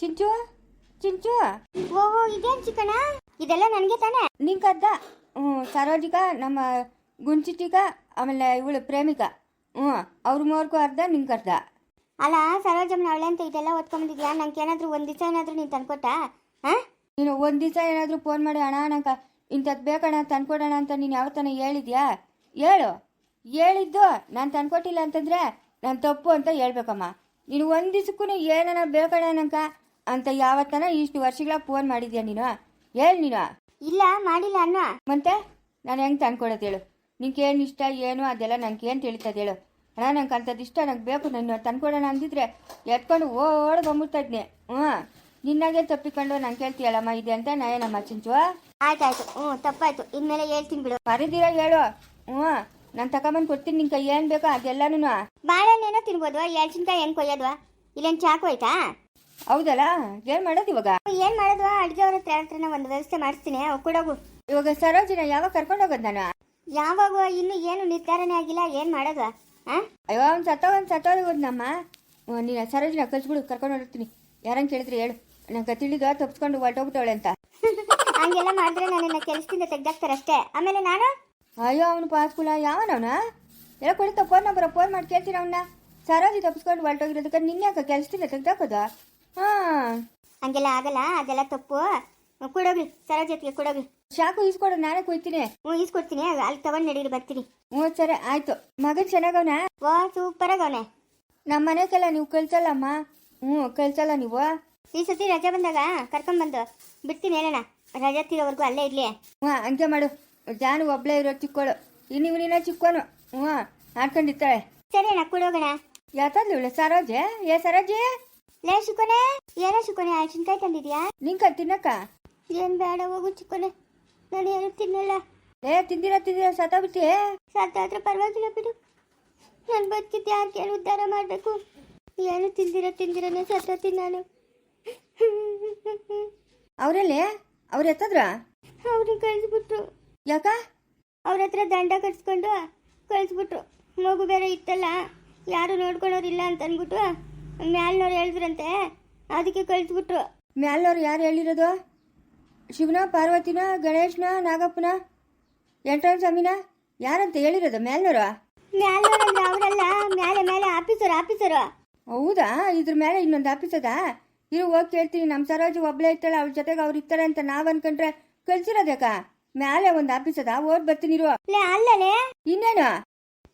ಚಿಂಚು ಚಿಂಚು. ಓಹೋ ಇದೇನ್ ಚಿಕ್ಕಣ ಇದೆಲ್ಲ ನನಗೆ ತಾನೇ? ನಿಂಕದ್ದ ಹ್ಞೂ ಸರೋಜಿಕ ನಮ್ಮ ಗುಂಚಿಟಿಕ ಆಮೇಲೆ ಇವಳು ಪ್ರೇಮಿಕ ಹ್ಞೂ ಅವ್ರ ಮೂರ್ಗೂ ಅರ್ಧ ನಿಂಗೆ ಅರ್ಧ. ಅಲ್ಲ ಸರೋಜಮ್ಮನ ಅವಳೆ ಅಂತ ಇದೆಲ್ಲ ಓದ್ಕೊಂಬಂದಿದ್ಯಾ ನಂಗೆ ಏನಾದ್ರು ಒಂದ್ ದಿವಸ ಏನಾದರೂ ನೀನು ತಂದ್ಕೊಟ್ಟ? ಹಾ? ನೀನು ಒಂದು ದಿವಸ ಏನಾದರೂ ಫೋನ್ ಮಾಡಿ ಅಣ್ಣ ನಂಗೆ ಇಂಥದ್ದು ಬೇಕಣ್ಣ ತಂದ್ಕೊಡೋಣ ಅಂತ ನೀನು ಯಾವತ್ತನ ಹೇಳಿದ್ಯಾ? ಹೇಳು. ಹೇಳಿದ್ದು ನಾನು ತಂದ್ಕೊಟ್ಟಿಲ್ಲ ಅಂತಂದರೆ ನಾನು ತಪ್ಪು ಅಂತ ಹೇಳ್ಬೇಕಮ್ಮ. ನೀನು ಒಂದು ದಿವಸಕ್ಕೂ ಏನನ ಬೇಕಣ್ಣ ನಂಗೆ. ಅಂತ ಯಾವತ್ತನ ಇಷ್ಟು ವರ್ಷಗಳ ಫೋನ್ ಮಾಡಿದ್ಯಾ ನೀನು? ಹೇಳು ನೀನು. ಇಲ್ಲ ಮಾಡಿಲ್ಲ ಅನ್ನ. ಮತ್ತೆ? ನಾನು ಹೆಂಗೆ ತಂದ್ಕೊಡೋದು ಹೇಳು. ನಿಂಗೆ ಏನು ಇಷ್ಟ ಏನು ಅದೆಲ್ಲ ನಂಗೆ ಏನು ತಿಳಿತದೆ ಹೇಳು. ಅಣ್ಣ ನಂಗೆ ಅಂಥದ್ದು ಇಷ್ಟ ನಂಗೆ ಬೇಕು ನಾನು ತಂದ್ಕೊಡೋಣ ಅಂದಿದ್ರೆ ಎತ್ಕೊಂಡು ಓಡ್ ಬಂದ್ಬಿಡ್ತಾ ಇದ್ನೆ. ಹ್ಞೂ ನಿನ್ನಾಗೆ ತಪ್ಪಿಕೊಂಡು ನಾನು ಕೇಳ್ತೀಯಲ್ಲಮ್ಮ ಇದೆ ಅಂತ ನಯನಮ್ಮ ಚಿಂಚು? ಆಯ್ತಾಯ್ತು ಹ್ಞೂ ತಪ್ಪಾಯ್ತು. ಇನ್ಮೇಲೆ ಹೇಳ್ತೀನಿ ಬಿಡು. ಮರಿದಿರ ಹೇಳು. ಹ್ಞೂ ನಾನು ತಗೊಂಬಂದು ಕೊಡ್ತೀನಿ ನಿಂಗೆ ಏನು ಬೇಕೋ ಅದೆಲ್ಲನೂ ಬಾಳೆಹಣ್ಣೇನೋ ತಿನ್ಬೋದು ಎಳ್ಸಿನ್ಕಾಯಿ ಹೆಂಗ್ ಕೊಯ್ಯೋದ್ವಾ? ಇಲ್ಲೇನು ಚಾಕು ಆಯ್ತಾ? ಹೌದಲ್ಲ? ಏನ್ ಮಾಡೋದು ಇವಾಗ? ಏನ್ ಮಾಡೋದು? ಅಡ್ಗೆ ಅವ್ರ ಹತ್ರ ಹತ್ರನ ಒಂದು ವ್ಯವಸ್ಥೆ ಮಾಡಿಸ್ತೀನಿ ಕೊಡೋಗು ಇವಾಗ ಸರೋಜಿನ ಯಾವಾಗ ಕರ್ಕೊಂಡು ಹೋಗೋದು ನಾನು? ಯಾವಾಗ? ಇನ್ನು ಏನು ನಿರ್ಧಾರನೇ ಆಗಿಲ್ಲ. ಏನ್ ಮಾಡೋದು? ಅಯ್ಯೋ ಅವ್ನು ಸತ್ತೋ ಒಂದು ಸತ್ತೋದು ನಮ್ಮ ನೀನ ಸರೋಜಿನ ಕಳ್ಸ್ಬಿಡು ಕರ್ಕೊಂಡು ಹೋಗ್ತೀನಿ. ಯಾರಂಗೆ ಕೇಳಿದ್ರೆ ಹೇಳು. ನಂಗೆ ತಿಳಿದು ತಪ್ಸ್ಕೊಂಡು ಹೊರಟೋಗ್ಬಿಟ್ಟವಳೆ ಅಂತ. ಹಂಗೆಲ್ಲ ಮಾಡಿದ್ರೆ ನನ್ನನ್ನ ಕೆಲಸದಿಂದ ತೆಗ್ದಾಕ್ತಾರಷ್ಟೇ ಆಮೇಲೆ ನಾನು? ಅಯ್ಯೋ ಅವನು ಪಾಸ್ಕುಲ ಯಾವನವನ? ಎಲ್ಲ ಕೊಡುತ್ತ ಫೋನ್ ನಂಬರ್ ಫೋನ್ ಮಾಡಿ ಕೇಳ್ತೀನಿ ಅವನ್ನ ಸರೋಜಿ ತಪ್ಪಿಸ್ಕೊಂಡು ಹೊರಟೋಗಿರೋದಕ್ಕೆ ಯಾಕೆ ಕೆಲಸದಿಂದ ತೆಗ್ದಾಕೋದು? ಹಾಂ. ಹಂಗೆಲ್ಲ ಆಗಲ್ಲ ಅದೆಲ್ಲ ತಪ್ಪು. ಕೊಡೋಗ್ಲಿ ಸರ ಜೊತೆಗೆ ಕೊಡೋಗ್ಲಿ. ಶಾಕು ಈಸ್ಕೊಡು ನಾನೇ ಕುಯ್ತೀನಿ. ಹ್ಞೂ ಈಸ್ಕೊಡ್ತೀನಿ ಅಲ್ಲಿ ತಗೊಂಡು ನಡೀರಿ ಬರ್ತೀನಿ. ಹ್ಞೂ ಸರಿ ಆಯ್ತು. ಮಗ ಚೆನ್ನಾಗವನ? ವಾ ಸೂಪರ್ ಆಗವನೆ. ನಮ್ಮ ಮನೆಗೆಲ್ಲ ನೀವು ಕಳ್ಸಲ್ಲಮ್ಮ? ಹ್ಞೂ ಕಳ್ಸಲ್ಲ ನೀವು? ಈ ಸತಿ ರಜೆ ಬಂದಾಗ ಕರ್ಕೊಂಡ್ಬಂದು ಬಿಡ್ತೀನಿ ಹೇಳೋಣ ರಜೆ ತಿರೋವರೆಗೂ ಅಲ್ಲೇ ಇರಲಿ. ಹ್ಞೂ ಹಂಗೆ ಮಾಡು. ಜಾನು ಒಬ್ಳೇ ಇರೋ ಚಿಕ್ಕವಳು ಇನ್ನು ನೀನ ಚಿಕ್ಕೋನು. ಹ್ಞೂ ಆಡ್ಕೊಂಡಿರ್ತಾಳೆ. ಸರಿ ಅಣ್ಣ ಕೊಡೋಗೋಣ. ಯಾತದ್ಲು ಸರೋಜೆ? ಏ ಸರೋಜಿ? ಲೇ ಶಿಕೋನೆ ಏನೋ ಶಿಕೋನೆ ಕೈ ತಂದಿದ್ಯಾ? ನಿಂಕ ತಿನ್ನಕ್ಕ? ಏನ್ ಬೇಡ ಹೋಗು ಚಿಕೋನೆ ನಾನು ಏನು ತಿನ್ನಲ್ಲ. ಏ ತಿಂದಿರ ತಿಂದಿರ ಸತ್ತೋಗ್ಬಿಟ್ಟಿ? ಸತ್ತಾತ್ರ ಪರವಾಗಿಲ್ಲ ಬಿಡು. ನಾನು ಬದುಕಿದ್ದು ಯಾರು ಕೇಳಿ ಉದ್ಧಾರ ಮಾಡಬೇಕು? ಏನು ತಿಂದಿರ ತಿಂದಿರನೇ ಸತ್ತೋತೀನಿ ನಾನು. ಅವರಲ್ಲಿ? ಅವ್ರು ಎತ್ತದ್ರ? ಅವ್ರಿಗೆ ಕಳಿಸ್ಬಿಟ್ರು. ಯಾಕ? ಅವ್ರ ಹತ್ರ ದಂಡ ಕಟ್ಸ್ಕೊಂಡು ಕಳಿಸ್ಬಿಟ್ರು. ಮಗು ಬೇರೆ ಇತ್ತಲ್ಲ ಯಾರು ನೋಡ್ಕೊಳೋರಿಲ್ಲ ಅಂತ ಅಂದ್ಬಿಟ್ಟು ಮ್ಯಾಲ್ನವ್ರು ಹೇಳಿದ್ರಂತೆ ಅದಕ್ಕೆ ಕಳಿಸ್ಬಿಟ್ರು. ಮ್ಯಾಲ್ನವ್ರು ಯಾರು ಹೇಳಿರೋದು? ಶಿವನ ಪಾರ್ವತಿನ ಗಣೇಶನ ನಾಗಪ್ಪನ ಎಂಟ್ರಾಣ ಸ್ವಾಮಿನ ಯಾರಂತ ಹೇಳಿರೋದು ಮ್ಯಾಲ್ನವ್ರು? ಮ್ಯಾಲ್ನವ್ರು ಅಂದ್ರೆ ಅವರಲ್ಲ ಮ್ಯಾಲೆ ಮೇಲೆ ಆಫೀಸರ್ ಆಫೀಸರು. ಹೌದಾ? ಇದ್ರ ಮೇಲೆ ಇನ್ನೊಂದು ಆಫೀಸ್ ಅದಾ? ಇರು ಹೋಗಿ ಕೇಳ್ತೀನಿ ನಮ್ಮ ಸರೋಜ್ ಒಬ್ಳೆ ಇರ್ತಾಳೆ ಅವ್ರ ಜೊತೆಗೆ ಅವ್ರು ಇರ್ತಾರೆ ಅಂತ ನಾವ್ ಅನ್ಕೊಂಡ್ರೆ ಕಳ್ಸಿರೋದಕ್ಕ ಮ್ಯಾಲೆ ಒಂದು ಆಫೀಸ್ ಅದ? ಓದ್ ಬರ್ತೀನಿ ಇರು. ಲೇ ಅಲ್ಲಲೇ. ಇನ್ನೇನು?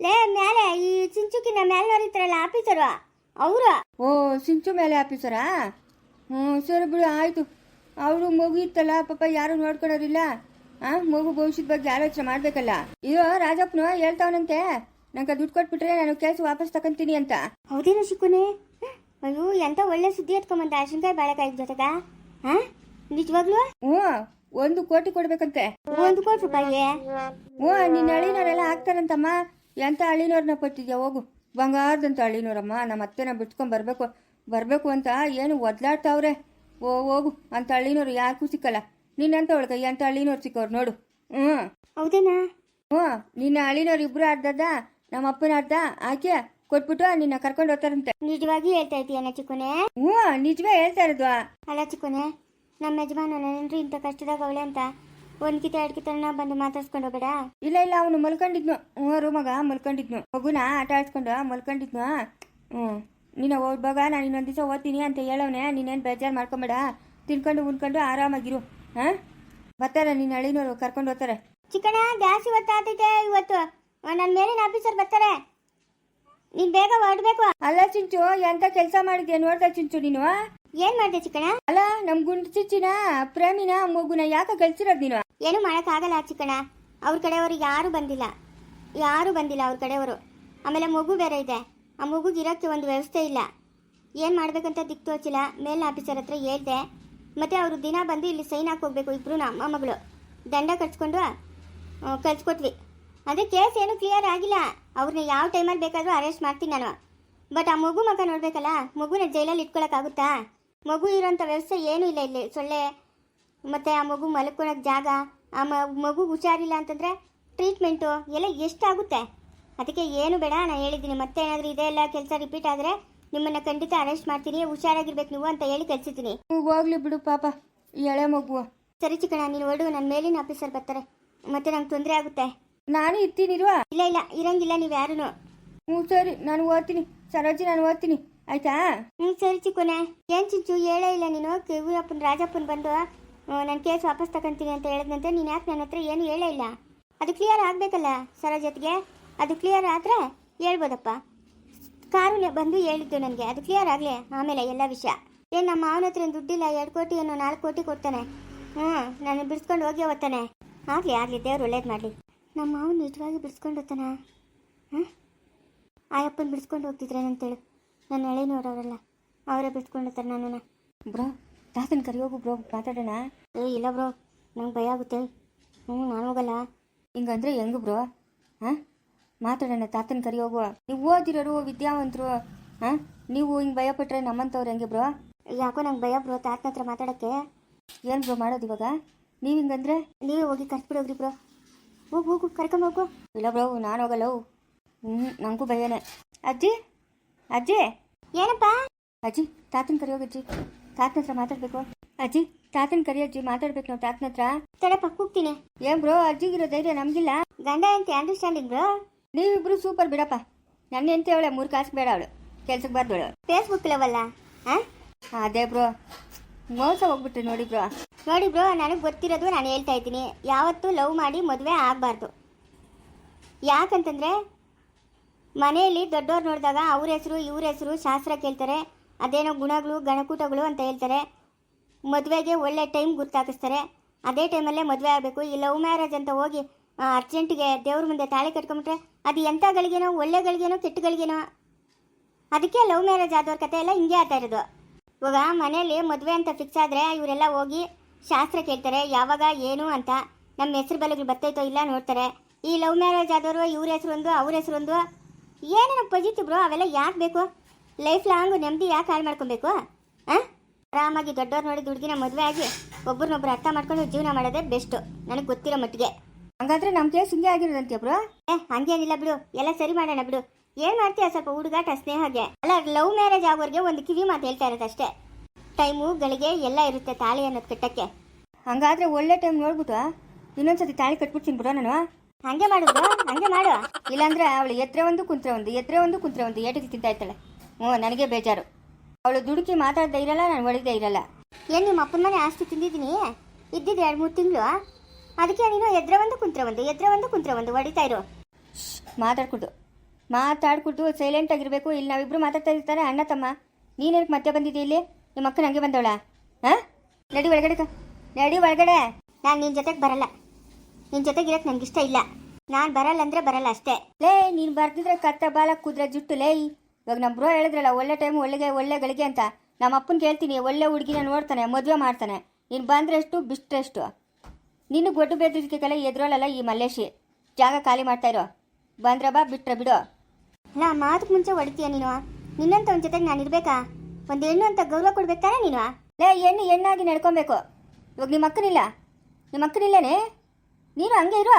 ಲೇ ಮ್ಯಾಲೆ ಈ ಚಿಂಚುಕಿನ ಮ್ಯಾಲ್ನವ್ರು ಇರ್ತಾರಲ್ಲ ಆಫೀಸರು. ಅವರು? ಓ ಸಿಂಚು ಮೇಲೆ ಆಫೀಸರಾ? ಹ್ಞೂ ಸರಿ ಬಿಡು ಆಯಿತು. ಅವರು ಮಗು ಇತ್ತಲ್ಲ ಪಾಪ ಯಾರು ನೋಡ್ಕೊಳೋರಿಲ್ಲ ಆ ಮಗು ಭವಿಷ್ಯದ ಬಗ್ಗೆ ಆಲೋಚನೆ ಮಾಡ್ಬೇಕಲ್ಲ. ಇದು ರಾಜಪ್ಪನು ಹೇಳ್ತಾವನಂತೆ ನಂಗೆ ದುಡ್ಡು ಕೊಟ್ಬಿಟ್ರೆ ನಾನು ಕೇಸ್ ವಾಪಸ್ ತಕೊಂತೀನಿ ಅಂತ. ಹೌದೇನು ಶಿಕ್ಕುನೆ ಅಯ್ಯೋ ಎಂತ ಒಳ್ಳೆ ಸುದ್ದಿ ಎತ್ಕೊಂಬಂದ ಶಂಕರ್ ಬಾಳೆಕಾಯಿ ಜೊತೆಗ? ಹಾ ನಿಜವಾಗ್ಲೂ? ಹ್ಞೂ ಒಂದು ಕೋಟಿ ಕೊಡ್ಬೇಕಂತೆ. ಒಂದು ಕೋಟಿ ರೂಪಾಯಿ ಹ್ಞೂ ನಿನ್ನ ಹಳ್ಳಿನವರೆಲ್ಲ ಹಾಕ್ತಾರಂತಮ್ಮ. ಎಂತ ಹಳ್ಳಿನವ್ರನ್ನ ಕೊಟ್ಟಿದ್ಯಾ ಹೋಗು. ಬಂಗಾರದಂತ ನೋಡಮ್ಮ ನಮ್ಮ ಅತ್ತೆನ ಬಿಟ್ಕೊಂಡು ಬರಬೇಕು ಬರಬೇಕು ಅಂತ ಏನು ಒದ್ಲಾಡ್ತಾವ್ರೆ? ಓ ಹೋಗು ಅಂತ ಹಳ್ಳಿನವ್ರು ಯಾಕೂ ಸಿಕ್ಕಲ್ಲ. ನಿನ್ನಂತ ಒಳಗ ಅಂತ ಹಳ್ಳಿನವ್ರು ಸಿಕ್ಕವ್ರು ನೋಡು. ಹ್ಞೂ ಹೌದೇನಾ? ಹ್ಞೂ ನಿನ್ನ ಹಳ್ಳಿನವ್ರು ಇಬ್ರು ಅರ್ಧದ ನಮ್ಮ ಅಪ್ಪನ ಅರ್ಧ ಆಕೆ ಕೊಟ್ಬಿಟ್ಟು ನಿನ್ನ ಕರ್ಕೊಂಡು ಹೋಗ್ತಾರಂತೆ. ನಿಜವಾಗಿ ಹೇಳ್ತಾ ಇದೀಯನ ಚಿಕ್ಕುನೆ? ಹ್ಞೂ ನಿಜವೇ ಹೇಳ್ತಾ ಇರೋದು. ಅಲ್ಲ ಚಿಕ್ಕುನೆ ನಮ್ಮ ಯಜಮಾನ ಏನ್ರಿ ಇಂಥ ಕಷ್ಟದಾಗ ಅವಳೆ ಅಂತ ಒಂದ್ ಕಿತ ಎರಡು ಕಿತನ ಬಂದು ಮಾತಾಡ್ಸ್ಕೊಂಡು ಹೋಗಬೇಡ. ಇಲ್ಲ ಇಲ್ಲ ಅವನು ಮಲ್ಕೊಂಡಿದ್ನು. ಹ್ಞೂ ಮಗ ಮಲ್ಕೊಂಡಿದ್ನು. ಮಗುನ ಆಟ ಆಡ್ಸ್ಕೊಂಡು ಮಲ್ಕೊಂಡಿದ್ನು. ಹ್ಞೂ ನೀನು ಹೋಗ್ಬಾಗ ನಾನು ಇನ್ನೊಂದು ದಿವಸ ಓದ್ತೀನಿ ಅಂತ ಹೇಳವನೆ. ನೀನೇನು ಬೇಜಾರು ಮಾಡ್ಕೊಂಬೇಡ. ತಿನ್ಕೊಂಡು ಉಣ್ಕೊಂಡು ಆರಾಮಾಗಿರು. ಹಾಂ? ಬರ್ತಾರೆ ನಿನ್ನ ಹಳ್ಳಿನವರು ಕರ್ಕೊಂಡು ಹೋಗ್ತಾರೆ. ಚಿಕ್ಕಣ್ಣ ಜಾಸ್ತಿ ಹೊತ್ತಾತೈತೆ ಇವತ್ತು. ನನ್ನ ಮೇಲಿನ ಆಫೀಸರ್ ಬರ್ತಾರೆ. ನೀನ್ ಬೇಗ ಹೊರಡ್ಬೇಕು. ಅಲ್ಲ ಚಿಂಚು ಎಂತ ಕೆಲಸ ಮಾಡಿದ್ಯಾ ನೋಡ್ದ ಚಿಂಚು ನೀನು? ಏನ್ ಮಾಡ್ದೆ ಚಿಕ್ಕಣ ಅಲ್ಲ ನಮ್ಮ ಗುಂಡ್ ಚಿಚ್ಚಿನ ಪ್ರೇಮಿನ ಮಗುನ ಯಾಕ ಕಳ್ಸಿರೋದ್ ನೀನು? ಏನು ಆಗಲ್ಲ ಚಿಕ್ಕಣ ಅವ್ರ ಕಡೆಯವರು ಯಾರು ಬಂದಿಲ್ಲ. ಯಾರು ಬಂದಿಲ್ಲ ಅವ್ರ ಕಡೆಯವರು. ಆಮೇಲೆ ಮಗು ಬೇರೆ ಇದೆ. ಆ ಮಗುಗೆ ಇರೋಕ್ಕೆ ಒಂದು ವ್ಯವಸ್ಥೆ ಇಲ್ಲ. ಏನು ಮಾಡ್ಬೇಕಂತ ದಿಕ್ಕು ತೋಚಿಲ್ಲ. ಮೇಲ್ ಆಫೀಸರ್ ಹತ್ರ ಹೇಳ್ದೆ. ಮತ್ತೆ ಅವರು ದಿನ ಬಂದು ಇಲ್ಲಿ ಸೈನ್ ಹಾಕೋಗ್ಬೇಕು ಇಬ್ರು ನಮ್ಮ ಮಗಳು. ದಂಡ ಕಟ್ಸ್ಕೊಂಡು ಕಳ್ಸ್ಕೊಟ್ವಿ. ಅದೇ ಕೇಸ್ ಏನು ಕ್ಲಿಯರ್ ಆಗಿಲ್ಲ. ಅವ್ರನ್ನ ಯಾವ ಟೈಮಲ್ಲಿ ಬೇಕಾದರೂ ಅರೆಸ್ಟ್ ಮಾಡ್ತೀನಿ ನಾನು. ಬಟ್ ಆ ಮಗು ಮಗ ನೋಡ್ಬೇಕಲ್ಲ ಮಗುನ ಜೈಲಲ್ಲಿ ಇಟ್ಕೊಳಕ್ಕಾಗುತ್ತಾ? ಮಗು ಇರೋಂಥ ವ್ಯವಸ್ಥೆ ಏನೂ ಇಲ್ಲ ಇಲ್ಲಿ ಸೊಳ್ಳೆ. ಮತ್ತು ಆ ಮಗು ಮಲ್ಕೊಳಕ್ಕೆ ಜಾಗ ಆ ಮಗು ಹುಷಾರಿಲ್ಲ ಅಂತಂದರೆ ಟ್ರೀಟ್ಮೆಂಟು ಎಲ್ಲ ಎಷ್ಟಾಗುತ್ತೆ? ಅದಕ್ಕೆ ಏನು ಬೇಡ ನಾನು ಹೇಳಿದ್ದೀನಿ. ಮತ್ತೆ ಏನಾದರೂ ಇದೆಲ್ಲ ಕೆಲಸ ರಿಪೀಟ್ ಆದರೆ ನಿಮ್ಮನ್ನು ಖಂಡಿತ ಅರೆಸ್ಟ್ ಮಾಡ್ತೀನಿ ಹುಷಾರಾಗಿರ್ಬೇಕು ನೀವು ಅಂತ ಹೇಳಿ ಕಳಿಸಿದ್ದೀನಿ. ಹೋಗ್ಲಿ ಬಿಡು ಪಾಪ ಎಳೆ ಮಗು ಸರಿ ಚಿಕ್ಕಣ್ಣ ನೀನು ಹೊರಡು ನನ್ನ ಮೇಲಿನ ಆಫೀಸರ್ ಬರ್ತಾರೆ. ಮತ್ತೆ ನಂಗೆ ತೊಂದರೆ ಆಗುತ್ತೆ. ನಾನು ಇರ್ತೀನಿರುವ ಇಲ್ಲ ಇಲ್ಲ ಇರಂಗಿಲ್ಲ ನೀವು ಯಾರೂ ಹ್ಞೂ ಸರಿ ನಾನು ಓದ್ತೀನಿ. ಸರೋಜಿ ನಾನು ಓದ್ತೀನಿ. ಆಯ್ತಾ? ಹ್ಞೂ ಸರಿ ಚಿಕ್ಕನೆ. ಏನು ಚಿಂಚು ಹೇಳೇ ಇಲ್ಲ ನೀನು? ಇವರಪ್ಪನ ರಾಜಪ್ಪನ ಬಂದು ನನ್ನ ಕೇಸ್ ವಾಪಸ್ ತಗೊಂತೀನಿ ಅಂತ ಹೇಳಿದಂತೆ ನೀನು ಯಾಕೆ ನನ್ನ ಹತ್ರ ಏನು ಹೇಳೇ ಇಲ್ಲ? ಅದು ಕ್ಲಿಯರ್ ಆಗಬೇಕಲ್ಲ ಸರೋಜತ್ಗೆ ಅದು ಕ್ಲಿಯರ್ ಆದರೆ ಹೇಳ್ಬೋದಪ್ಪ. ಕಾರು ಬಂದು ಹೇಳಿದ್ದು ನನಗೆ. ಅದು ಕ್ಲಿಯರ್ ಆಗಲಿ ಆಮೇಲೆ ಎಲ್ಲ ವಿಷಯ. ಏನು ನಮ್ಮ ಮಾವನ ಹತ್ರ ಏನ್ ದುಡ್ಡಿಲ್ಲ ಎರಡು ಕೋಟಿ ಏನೋ ನಾಲ್ಕು ಕೋಟಿ ಕೊಡ್ತಾನೆ. ಹ್ಞೂ ನಾನು ಬಿಡಿಸ್ಕೊಂಡು ಹೋಗಿ ಓದ್ತಾನೆ. ಆಗಲಿ ಆಗಲಿ ದೇವ್ರು ಒಳ್ಳೇದು ಮಾಡಲಿ. ನಮ್ಮ ಮಾವನ ನಿಜವಾಗಿ ಬಿಡಿಸ್ಕೊಂಡು ಹೋಗ್ತಾನ ಹಾಂ ಆಯಪ್ಪನ ಬಿಡಿಸ್ಕೊಂಡು ಹೋಗ್ತಿದ್ರೆ ಅಂತೇಳು ನನ್ನ ಹಳೆನೋರವರಲ್ಲ ಅವರೇ ಬಿಡಿಸ್ಕೊಂಡು ಹೋಗ್ತಾರೆ ನಾನು ಬ್ರೋ ತಾತನ ಕರಿಯೋಗು ಬ್ರೋ ಮಾತಾಡೋಣ? ಏ ಇಲ್ಲ ಬ್ರೋ ನಂಗೆ ಭಯ ಆಗುತ್ತೆ. ಹ್ಞೂ ನಾನು ಹೋಗಲ್ಲ. ಹಿಂಗಂದ್ರೆ ಹೆಂಗು ಬ್ರೋ? ಹಾಂ? ಮಾತಾಡೋಣ ತಾತನ ಕರಿಯೋಗು. ನೀವು ಓದಿರೋರು ವಿದ್ಯಾವಂತರು. ಹಾಂ? ನೀವು ಹಿಂಗೆ ಭಯಪಟ್ಟರೆ ನಮ್ಮಂಥವ್ರು ಹೆಂಗೆ ಬ್ರೋ? ಯಾಕೋ ನಂಗೆ ಭಯ ಬ್ರೋ ತಾತನ ಹತ್ರ ಮಾತಾಡೋಕ್ಕೆ. ಏನು ಬ್ರೋ ಮಾಡೋದು ಇವಾಗ? ನೀವು ಹಿಂಗಂದ್ರೆ? ನೀವೇ ಹೋಗಿ ಕರ್ಸ್ಬಿಡೋಗ್ರಿ ಬ್ರೋ. ಹೋಗು ಹೋಗು ಕರ್ಕೊಂಡು ಹೋಗು. ಇಲ್ಲ ಬ್ರೋ ನಾನು ಹೋಗಲ್ಲ ಹ್ಞೂ ನನಗೂ ಭಯನೇ ಅಜ್ಜಿ ಅಜ್ಜಿ. ಏನಪ್ಪ? ಅಜ್ಜಿ ತಾತನ ಕರಿಯೋಗ ಅಜ್ಜಿ. ತಾತನ ಹತ್ರ ಮಾತಾಡಬೇಕು. ಅಜ್ಜಿ ತಾತನ ಕರಿಯಜ್ಜಿ ಮಾತಾಡ್ಬೇಕು ನಾವು ತಾತನ ಹತ್ರ. ತಡಪ್ಪ ಕೂಗ್ತೀನಿ. ಏನ್ ಬ್ರೋ ಅಜ್ಜಿಗಿರೋ ಧೈರ್ಯ ನಮಗಿಲ್ಲ? ಗಂಡ ಅಂತ ಅಂಡರ್ಸ್ಟ್ಯಾಂಡಿಂಗ್ ಬ್ರೋ? ನೀವಿಬ್ರು ಸೂಪರ್ ಬಿಡಪ್ಪ. ನನ್ನ ಎಂತ ಅವಳೆ ಮೂರು ಕಾಸು ಬೇಡ ಅವಳು. ಕೆಲ್ಸಕ್ಕೆ ಬರ್ದವಳು ಫೇಸ್ಬುಕ್ ಲವಲ್ಲ? ಹಾಂ ಅದೇ ಬ್ರೋ. ಮೋಸ ಹೋಗ್ಬಿಟ್ರಿ ನೋಡಿ ಬ್ರೋ. ನೋಡಿ ಬ್ರೋ, ನನಗೆ ಗೊತ್ತಿರೋದು ನಾನು ಹೇಳ್ತಾ ಇದ್ದೀನಿ. ಯಾವತ್ತೂ ಲವ್ ಮಾಡಿ ಮದುವೆ ಆಗಬಾರ್ದು. ಯಾಕಂತಂದರೆ, ಮನೆಯಲ್ಲಿ ದೊಡ್ಡವ್ರು ನೋಡಿದಾಗ ಅವ್ರ ಹೆಸರು, ಇವ್ರ ಹೆಸರು, ಶಾಸ್ತ್ರ ಕೇಳ್ತಾರೆ. ಅದೇನೋ ಗುಣಗಳು ಗಣಕೂಟಗಳು ಅಂತ ಹೇಳ್ತಾರೆ. ಮದುವೆಗೆ ಒಳ್ಳೆ ಟೈಮ್ ಗುರ್ತಾಕಿಸ್ತಾರೆ ಅದೇ ಟೈಮಲ್ಲೇ ಮದುವೆ ಆಗಬೇಕು. ಈ ಲವ್ ಮ್ಯಾರೇಜ್ ಅಂತ ಹೋಗಿ ಅರ್ಜೆಂಟಿಗೆ ದೇವ್ರ ಮುಂದೆ ತಾಳಿ ಕಟ್ಕೊಂಬಿಟ್ರೆ ಅದು ಎಂಥ ಗಳಿಗೆನೋ ಒಳ್ಳೆ ಗಳಿಗೆನೋ ಕೆಟ್ಟ ಗಳಿಗೆನೋ ಅದಕ್ಕೆ ಲವ್ ಮ್ಯಾರೇಜ್ ಆದವ್ರ ಕತೆ ಎಲ್ಲ ಹಿಂಗೆ ಆಗ್ತಾ ಇರೋದು. ಇವಾಗ ಮನೆಯಲ್ಲಿ ಮದುವೆ ಅಂತ ಫಿಕ್ಸ್ ಆದರೆ ಇವರೆಲ್ಲ ಹೋಗಿ ಶಾಸ್ತ್ರ ಕೇಳ್ತಾರೆ ಯಾವಾಗ ಏನು ಅಂತ. ನಮ್ಮ ಹೆಸರು ಬಲಗಳು ಬರ್ತೈತೋ ಇಲ್ಲ ನೋಡ್ತಾರೆ. ಈ ಲವ್ ಮ್ಯಾರೇಜ್ ಆದವರು ಇವ್ರ ಹೆಸರು ಒಂದು ಅವ್ರ ಹೆಸರು ಒಂದು. ಏನೇನೋ ಬ್ರೋ ಅವೆಲ್ಲ ಯಾಕೆ ಬೇಕು? ಲೈಫ್ ಲಾಂಗ್ ನೆಮ್ಮದಿ ಯಾಕೆ ಹಾಳು ಮಾಡ್ಕೊಬೇಕು? ಹಾಂ ಆರಾಮಾಗಿ ದೊಡ್ಡವ್ರು ನೋಡಿ ದುಡ್ಗಿನ ಮದುವೆ ಆಗಿ ಒಬ್ರನ್ನೊಬ್ರು ಅರ್ಥ ಮಾಡ್ಕೊಂಡು ಜೀವನ ಮಾಡೋದೇ ಬೆಸ್ಟು ನನಗೆ ಗೊತ್ತಿರೋ ಮಟ್ಟಿಗೆ. ಹಂಗಾದ್ರೆ ನಮ್ಮ ಕೇಸ್ ಹಿಂಗೆ ಆಗಿರೋದಂತೆ ಬ್ರೋ ಏ ಹಂಗೇನಿಲ್ಲ ಬಿಡು. ಎಲ್ಲ ಸರಿ ಮಾಡೋಣ ಬಿಡು. ಏನು ಮಾಡ್ತೀಯ ಸ್ವಲ್ಪ ಹುಡುಗಾಟ ಸ್ನೇಹಗೆ? ಅಲ್ಲ ಲವ್ ಮ್ಯಾರೇಜ್ ಆಗೋರಿಗೆ ಒಂದು ಕಿವಿ ಮಾತು ಹೇಳ್ತಾ ಇರೋದು ಅಷ್ಟೇ. ಟೈಮು ಗಳಿಗೆ ಎಲ್ಲ ಇರುತ್ತೆ ತಾಳಿ ಅನ್ನೋದು ಕಟ್ಟಕ್ಕೆ. ಹಂಗಾದ್ರೆ ಒಳ್ಳೆ ಟೈಮ್ ನೋಡ್ಬಿಟ್ಟು ಇನ್ನೊಂದ್ಸತಿ ತಾಳಿ ಕಟ್ಬಿಡ್ತೀನಿ ಬ್ರೋ ನಾನು. ಹಂಗೆ ಮಾಡುದು ಹಂಗೆ ಮಾಡು ಇಲ್ಲಾಂದ್ರೆ ಅವಳು ಎತ್ತರ ಒಂದು ಕುಂತ್ರೆ ಒಂದು ಎದ್ರೆ ಒಂದು ಕುಂತ್ರೆ ಒಂದು ಏಟಿಗೆ ತಿಂತಾ ಇರ್ತಾಳೆ. ಹ್ಞೂ ನನಗೆ ಬೇಜಾರು. ಅವಳು ದುಡುಕಿ ಮಾತಾಡ್ದೆ ಇರಲ್ಲ ನಾನು ಒಳಗದೆ ಇರಲ್ಲ. ಏನ್ ನಿಮ್ಮ ಅಪ್ಪನ ಮನೆ ಆಸ್ತಿ ತಿಂದಿದ್ದೀನಿ? ಇದ್ದಿದ್ದು ಎರಡು ಮೂರು ತಿಂಗಳು. ಅದಕ್ಕೆ ನೀನು ಎದ್ರ ಒಂದು ಕುಂತ್ರೆ ಒಂದು ಎದ್ರೆ ಒಂದು ಕುಂತ್ರೆ ಒಂದು ಹೊಡಿತಾ ಇರು. ಮಾತಾಡ್ಕೊಡ್ದು ಮಾತಾಡ್ಕೊಡ್ದು ಸೈಲೆಂಟ್ ಆಗಿರ್ಬೇಕು. ಇಲ್ಲಿ ನಾವಿಬ್ರು ಮಾತಾಡ್ತಾ ಇರ್ತಾರೆ. ಅಣ್ಣ ತಮ್ಮ ನೀನೇನಕ್ಕೆ ಮತ್ತೆ ಬಂದಿದ್ದೀಯ ಇಲ್ಲಿ? ನಿಮ್ಮ ಅಕ್ಕನ ಹಂಗೆ ಬಂದವಳ? ಹಾಂ? ನಡಿ ಒಳಗಡೆ ನಡಿ ಒಳಗಡೆ. ನಾನು ನಿನ್ನ ಜೊತೆಗೆ ಬರಲ್ಲ. ನಿನ್ನ ಜೊತೆಗೆ ಇರಕ್ಕೆ ನನಗಿಷ್ಟ ಇಲ್ಲ. ನಾನು ಬರಲ್ಲ ಅಂದರೆ ಬರಲ್ಲ ಅಷ್ಟೇ. ಲೇ, ನೀನು ಬರ್ದಿದ್ರೆ ಕತ್ತ ಬಾಲ ಕುದ್ರೆ ಜುಟ್ಟು, ಲೇ. ಇವಾಗ ನಮ್ಮ ಬ್ರೋ ಹೇಳಿದ್ರಲ್ಲ, ಒಳ್ಳೆ ಟೈಮ್ ಒಳ್ಳೆಗೆ ಒಳ್ಳೆ ಗಳಿಗೆ ಅಂತ. ನಮ್ಮ ಅಪ್ಪನ ಕೇಳ್ತೀನಿ, ಒಳ್ಳೆ ಹುಡುಗಿನ ನೋಡ್ತಾನೆ, ಮದುವೆ ಮಾಡ್ತಾನೆ. ನೀನು ಬಂದ್ರೆ ಎಷ್ಟು ಬಿಟ್ರೆ ಎಷ್ಟು ನಿನ್ನ ಗೊಡ್ಡು ಬೇದಿದ್ದಕ್ಕೆಲ್ಲ ಎದುರಲ್ಲ ಈ ಮಲ್ಲೇಶಿ. ಜಾಗ ಖಾಲಿ ಮಾಡ್ತಾ ಇರೋ. ಬಂದ್ರ ಬಾ, ಬಿಟ್ರೆ ಬಿಡು. ನಾ ಮಾತಕ್ಕೆ ಮುಂಚೆ ಹೊಡಿತೀಯ ನೀನು? ನಿನ್ನಂತ ಒಂದು ಜೊತೆಗೆ ನಾನು ಇರಬೇಕಾ? ಒಂದು ಹೆಣ್ಣು ಅಂತ ಗೌರವ ಕೊಡ್ಬೇಕಾನೆ ನೀನು ಲೇ ಹೆಣ್ಣು ಹೆಣ್ಣಾಗಿ ನಡ್ಕೊಬೇಕು. ಇವಾಗ ನಿಮ್ಮ ಅಕ್ಕನಿಲ್ಲ. ನಿಮ್ಮ ಅಕ್ಕನಿಲ್ಲನೇ? ನೀನು ಹಂಗೆ ಇರೋ.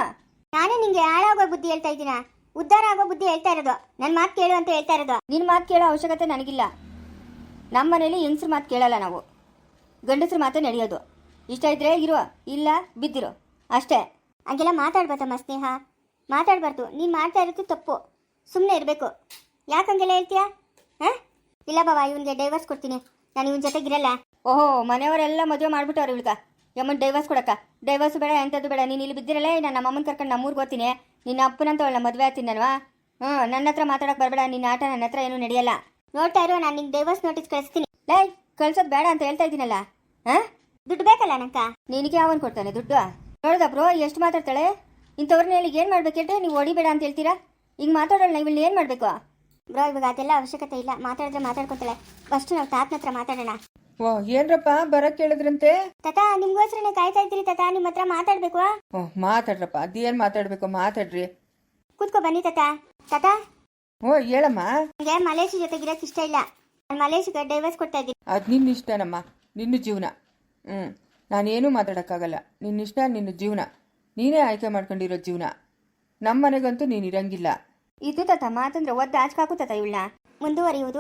ನಾನೇ ನಿಂಗೆ ಹಾಳಾಗೋ ಬುದ್ಧಿ ಹೇಳ್ತಾ ಇದ್ದೀನ? ಉದ್ಧಾರ ಆಗೋ ಬುದ್ಧಿ ಹೇಳ್ತಾ ಇರೋದು. ನನ್ನ ಮಾತು ಕೇಳು ಅಂತ ಹೇಳ್ತಾ ಇರೋದು. ನಿನ್ನ ಮಾತು ಕೇಳೋ ಅವಶ್ಯಕತೆ ನನಗಿಲ್ಲ. ನಮ್ಮ ಮನೇಲಿ ಹೆಂಗಸ್ರ ಮಾತು ಕೇಳಲ್ಲ ನಾವು. ಗಂಡಸ್ರ ಮಾತೇ ನಡೆಯೋದು. ಇಷ್ಟ ಇದ್ರೆ ಇರು, ಇಲ್ಲ ಬಿದ್ದಿರೋ. ಅಷ್ಟೇ. ಹಂಗೆಲ್ಲ ಮಾತಾಡ್ಬಾರ್ದಮ್ಮ ಸ್ನೇಹ. ಮಾತಾಡಬಾರ್ದು. ನೀನು ಮಾಡ್ತಾ ಇರೋದು ತಪ್ಪು. ಸುಮ್ಮನೆ ಇರಬೇಕು. ಯಾಕೆ ಹಂಗೆಲ್ಲ ಹೇಳ್ತೀಯಾ? ಇಲ್ಲ ಬಾವ ಇವನಿಗೆ ಡೈವರ್ಸ್ ಕೊಡ್ತೀನಿ. ನಾನು ಇವನ ಜೊತೆಗಿರಲ್ಲ ಓಹೋ ಮನೆಯವರೆಲ್ಲ ಮದುವೆ ಮಾಡ್ಬಿಟ್ಟವ್ರು ಇವಳ್ಗ. ಯಮ್ಮನ್ ಡೈವರ್ಸ್ ಕೊಡಕ್ಕ. ಡೈವರ್ಸ್ ಬೇಡ ಎಂಥದ್ದು ಬೇಡ. ನೀನು ಇಲ್ಲಿ ಬಿದ್ದಿರಲ್ಲ ನಾನು ನಮ್ಮ ಅಮ್ಮನ ಕರ್ಕೊಂಡು ನಮ್ಮೂರ್ಗೆ ಹೋಗ್ತೀನಿ. ನಿನ್ನ ಅಪ್ಪನಂತ ಅವಳ ಮದುವೆ ಆಗ್ತೀನಿ ಹ್ಞೂ ನನ್ನ ಹತ್ರ ಮಾತಾಡಕ್ಕೆ ಬರಬೇಡ. ನಿನ್ನ ಆಟ ನನ್ನ ಹತ್ರ ಏನೂ ನಡೆಯಲ್ಲ. ನೋಡ್ತಾ ಇರೋ ನಾನು ನಿಂಗೆ ಡೈವರ್ಸ್ ನೋಟಿಸ್ ಕಳಿಸ್ತೀನಿ. ಲೈ ಕಳ್ಸೋದು ಬೇಡ ಅಂತ ಹೇಳ್ತಾ ಇದ್ದೀನಲ್ಲ. ಹಾಂ? ದುಡ್ಡು ಬೇಕಲ್ಲ ನಂಕ ನಿನಗೆ ಯಾವನ್ ಕೊಡ್ತಾನೆ ದುಡ್ಡು? ನೋಡ್ದ ಬ್ರೋ ಎಷ್ಟು ಮಾತಾಡ್ತಾಳೆ? ಇಂಥವ್ರನ್ನ ಹೇಳಿ ಏನು ಮಾಡ್ಬೇಕು ಹೇಳ್ರಿ ನೀವು ಹೊಡಿಬೇಡ ಅಂತ ಹೇಳ್ತೀರಾ? ಈಗ ಮಾತಾಡೋಣ ಇವಳು ಏನು ಮಾಡಬೇಕು? ಬ್ರೋ ಇವಾಗ ಅದೆಲ್ಲ ಅವಶ್ಯಕತೆ ಇಲ್ಲ. ಮಾತಾಡಿದ್ರೆ ಮಾತಾಡ್ಕೊತಾಳೆ ಫಸ್ಟ್ ನಾವು ತಾತನ ಹತ್ರ ಮಾತಾಡೋಣ. ಓ ಏನ್ರಪ್ಪ? ಬರಕ್ ಕೇಳಿದ್ರಂತೆ? ತಾತ ನಿಮ್ಗೋಸ್ಕರನೇ ಕಾಯ್ತಾ ಇದ್ದೀರಿ ತಾತ? ನಿಮ್ಮ ಹತ್ರ ಮಾತಾಡ್ಬೇಕು? ಓ ಮಾತಾಡ್ರಪ್ಪ. ಅದೇನ್ ಮಾತಾಡ್ಬೇಕು? ಮಾತಾಡ್ರಿ. ಕೂತ್ಕೋ ಬನ್ನಿ ತಾತ. ತಾತ? ಓ ಹೇಳಮ್ಮ. ನನಗೆ ಮಲೇಶಿ ಜೊತೆಗಿರೋಕೆ ಇಷ್ಟ ಇಲ್ಲ. ನಾನು ಮಲೇಶಿಗೆ ಡೈವರ್ಸ್ ಕೊಡ್ತಾ ಇದ್ದೀನಿ. ಅದು ನಿನ್ನ ಇಷ್ಟನಮ್ಮ. ನಿನ್ನ ಜೀವನ. ಹ್ಞೂ ನಾನೇನು ಮಾತಾಡೋಕ್ಕಾಗಲ್ಲ. ನಿನ್ನ ಇಷ್ಟ ನಿನ್ನ ಜೀವನ. ನೀನೇ ಆಯ್ಕೆ ಮಾಡ್ಕೊಂಡಿರೋ ಜೀವನ. ನಮ್ಮ ಮನೆಗಂತೂ ನೀನು ಇರಂಗಿಲ್ಲ. ಇದು ತಾತ ಮಾತಂದ್ರೆ ಒದ್ದು ಆಚೆ ಹಾಕು ತಾತ ಮುಂದುವರಿಯುವುದು